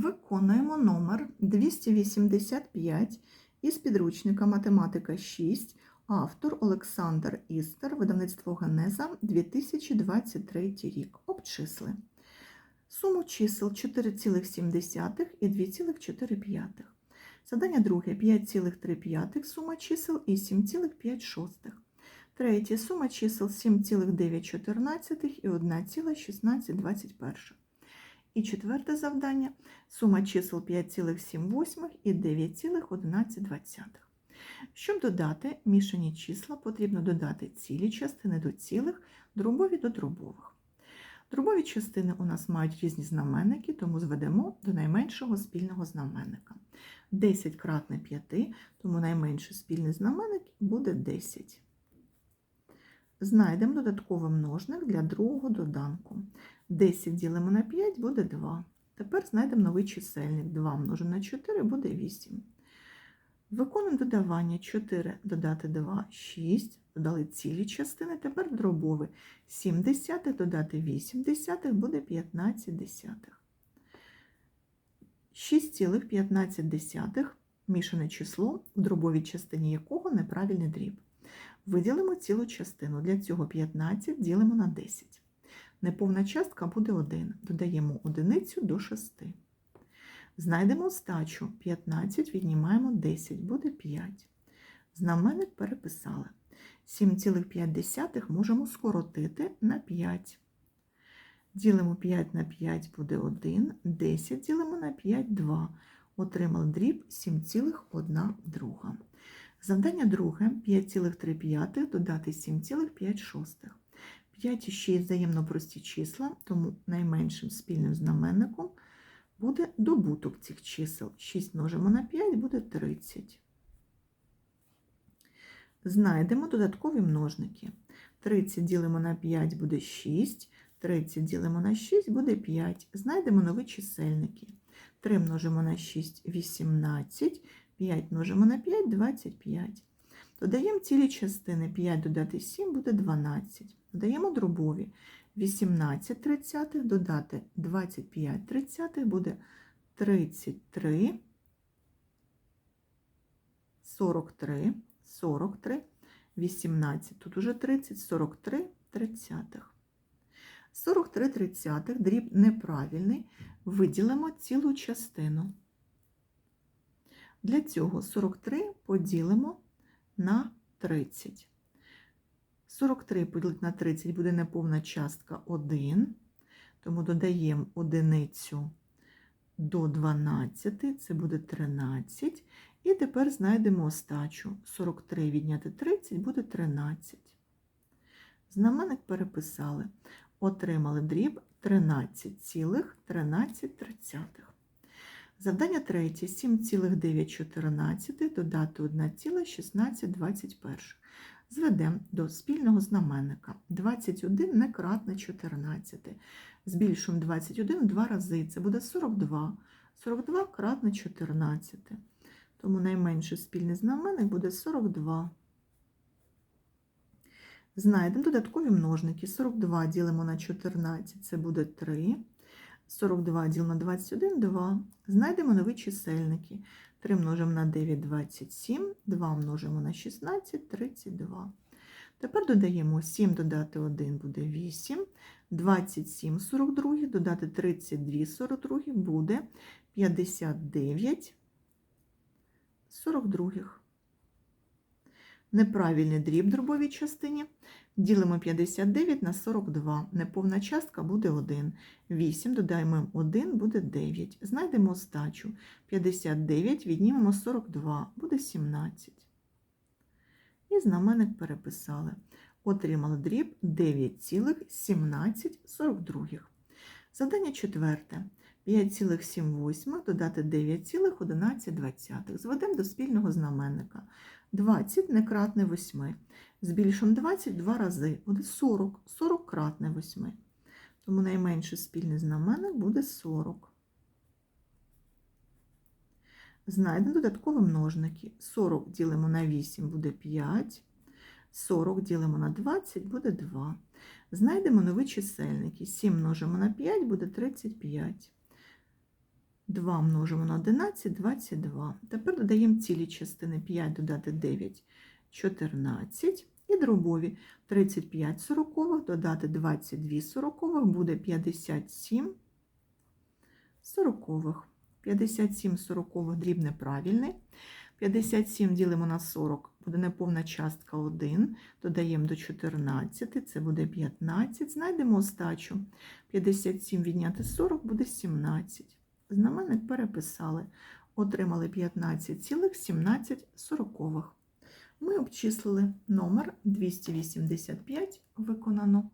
Виконуємо номер 285 із підручника Математика 6, автор Олександр Істер, видавництво Генеза 2023 рік. Обчисли. Суму чисел 4,7 і 2,4. Задання друге 5,3 сума чисел і 7,5. Третє сума чисел 7,9 і 1,1621. І четверте завдання сума чисел 5,7 і 9,11. Щоб додати мішані числа, потрібно додати цілі частини до цілих, дробові до дробових. Дробові частини у нас мають різні знаменники, тому зведемо до найменшого спільного знаменника. 10 кратне 5, тому найменший спільний знаменник буде 10. Знайдемо додатковий множник для другого доданку. 10 ділимо на 5 буде 2. Тепер знайдемо новий чисельник. 2 множимо на 4 буде 8. Виконуємо додавання 4 додати 2 6. Додали цілі частини, тепер дробове. 7 десятих додати 8 десятих буде 15 десятих. 6,15 мішане число, у дробовій частині якого неправильний дріб. Виділимо цілу частину. Для цього 15 ділимо на 10. Неповна частка буде 1. Додаємо одиницю до 6. Знайдемо остачу. 15 віднімаємо 10, буде 5. Знаменник переписали. 7,5 можемо скоротити на 5. Ділимо 5 на 5 буде 1, 10 ділимо на 5 2. Отримали дріб 7,1 друга. Завдання друге 5,3 додати 7,5. 5 і 6 взаємно прості числа, тому найменшим спільним знаменником буде добуток цих чисел. 6 множимо на 5 буде 30. Знайдемо додаткові множники. 30 ділимо на 5 буде 6, 30 ділимо на 6 буде 5. Знайдемо нові чисельники. 3 множимо на 6 18, 5 множимо на 5 25. Додаємо цілі частини 5 додати 7 буде 12. Додаємо дробові 18 тридцятих додати 25 тридцятих буде 33, 43, 43, 18, тут уже 30, 43 тридцятих. 43 тридцятих, дріб неправильний, виділимо цілу частину. Для цього 43 поділимо на 30. 43 поділити на 30 буде неповна частка 1, тому додаємо одиницю до 12, це буде 13. І тепер знайдемо остачу. 43 відняти 30 буде 13. Знаменник переписали. Отримали дріб 13,13. Завдання третє 7,914 додати 1,1621. Зведемо до спільного знаменника. 21 не кратне 14. Збільшуємо 21 в два рази. Це буде 42. 42 кратне 14. Тому найменший спільний знаменник буде 42. Знайдемо додаткові множники. 42 ділимо на 14, це буде 3. 42 ділимо на 21 2. Знайдемо нові чисельники. 3 множимо на 9 27, 2 множимо на 16 32. Тепер додаємо 7 додати 1 буде 8, 27 42, додати 32 42 буде 59 42. Неправильний дріб дробовій частині. Ділимо 59 на 42. Неповна частка буде 1. 8 додаємо 1 буде 9. Знайдемо остачу. 59 віднімемо 42, буде 17. І знаменник переписали. Отримали дріб 9,1742. Завдання четверте. 5,7 додати 9,11. Зведемо до спільного знаменника. 20 не кратне 8. Збільшуємо 20 два рази. Буде 40. 40 кратне 8. Тому найменший спільний знаменник буде 40. Знайдемо додаткові множники. 40 ділимо на 8 буде 5. 40 ділимо на 20 буде 2. Знайдемо нові чисельники. 7 множимо на 5 буде 35. 2 множимо на 11, 22. Тепер додаємо цілі частини 5 додати 9, 14. І дробові 35 сорокових додати 22 сорокових буде 57 сорокових. 57 сорокових дріб неправильний. 57 ділимо на 40, буде неповна частка 1, додаємо до 14, це буде 15. Знайдемо остачу. 57 відняти 40 буде 17. Знаменник переписали. Отримали 15,17. Ми обчислили номер 285 виконано.